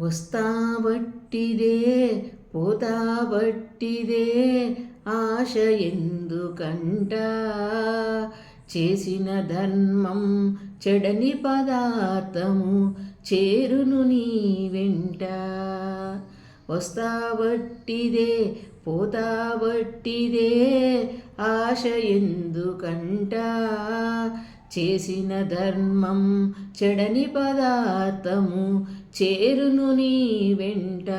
వస్తాబట్టిదే పోతాబట్టిదే ఆశ ఎందుకంట? చేసిన ధర్మం చెడని పదార్థము చేరును నీ వెంట. వస్తాబట్టిదే పోతాబట్టిదే ఆశ ఎందుకంట? చేసిన ధర్మం చెడని పదార్థము చేరును నీ వెంట.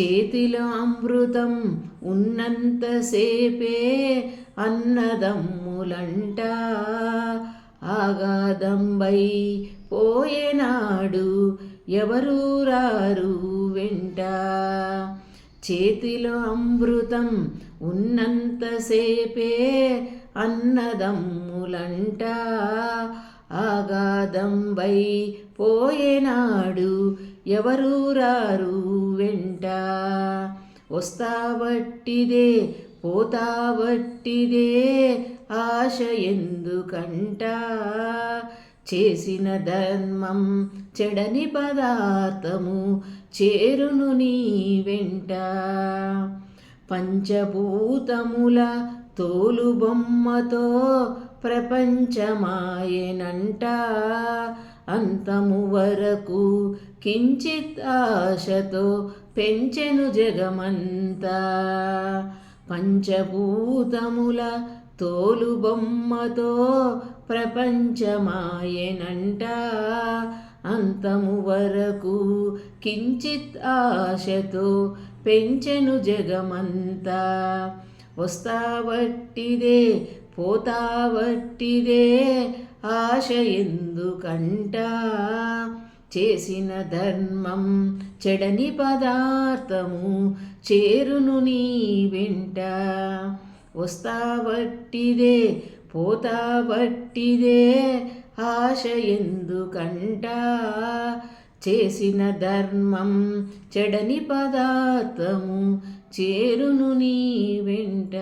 చేతిలో అమృతం ఉన్నంతసేపే అన్నదమ్ములంట. ఆగాదంబై పోయేనాడు ఎవరు రారు వెంట. చేతిలో అమృతం ఉన్నంతసేపే అన్నదమ్ములంట. ఆగాదంబై పోయేనాడు ఎవరు రారు వెంట. వస్తాబట్టిదే పోతావట్టిదే ఆశ ఎందుకంట. చేసిన ధర్మం చెడని పదార్థము చేరును నీ వెంట. పంచభూతముల తోలు బొమ్మతో ప్రపంచమాయనంట. అంతము వరకు కించిత్ ఆశతో పెంచెను జగమంతా. పంచభూతముల తోలు బొమ్మతో ప్రపంచమాయనంట. అంతము వరకు కించిత్ ఆశతో పెంచెను జగమంతా. వస్తావట్టిదే పోతావట్టిదే ఆశ ఎందుకంట. చేసిన ధర్మం చెడని పదార్థము చేరును నీ వెంట. వస్తావట్టిదే పోతావట్టిదే ఆశ ఎందుకంట? చేసిన ధర్మం చెడని పదార్థము చేరును నీ వెంట.